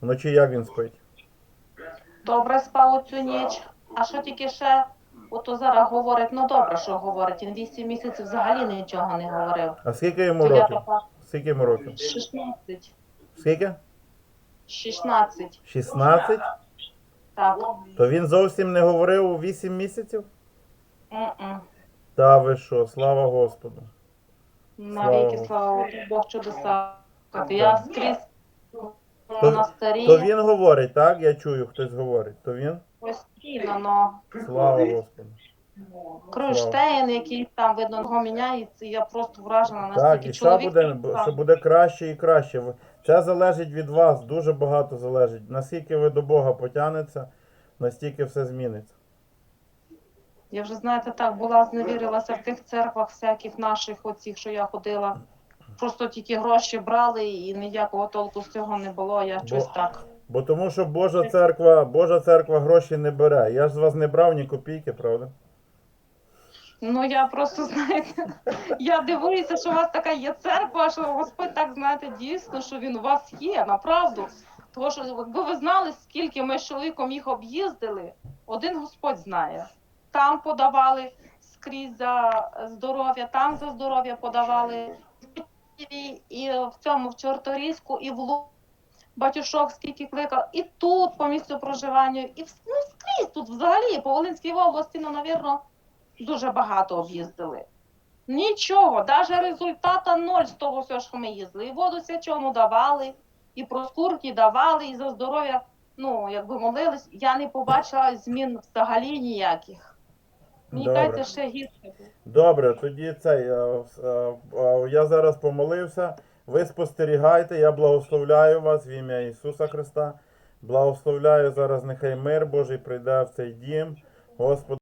Вночі як він спить? Добре спав цю ніч. А що тільки ще, ото зараз говорить, ну добре, що говорить. Він 8 місяців взагалі нічого не говорив. А скільки йому То я років? така Скільки йому років? 16. Скільки? 16. 16? Так. То він зовсім не говорив 8 місяців? М-м. Та ви що, слава Господу. Навіки Слава. слава Богу, Бог чудеса. Я скрізь То- То він говорить, так? Я чую, хтось говорить. То він? постійно, но Слава Господу. Кронштейн, який там видно його міняється, і я просто вражена Так, і ще чоловік. буде, що буде краще і краще. Ви- Це залежить від вас, дуже багато залежить. Наскільки ви до Бога потягнеться, настільки все зміниться. Я вже, знаєте, так була, зневірилася в тих церквах всяких наших, оцих, що я ходила. Просто тільки гроші брали і ніякого толку з цього не було. Я щось так. Бо тому що Божа церква, Божа церква гроші не бере. Я ж з вас не брав ні копійки, правда? Ну я просто знаєте, я дивуюся, що у вас така є церква, що Господь так знаєте дійсно, що він у вас є, направду. Тому що якби ви знали, скільки ми з чоловіком їх об'їздили, один Господь знає. Там подавали скрізь за здоров'я, там за здоров'я подавали. І- в цьому в Чорторізьку, і в Лу. Батюшок скільки кликав, і тут по місцю проживання, і в- ну, скрізь тут взагалі по Волинській області, ну, навірно, дуже багато об'їздили. Нічого, навіть результата ноль з того всього, що ми їздили. І воду свячену давали, і проскурки давали, і за здоров'я, ну, якби молились. Я не побачила змін взагалі ніяких. Мені кажеться, ще гірше. Добре, тоді цей. е, е, е, Я зараз помолився. Ви спостерігайте, я благословляю вас в ім'я Ісуса Христа. Благословляю зараз, нехай мир Божий прийде в цей дім. Господи.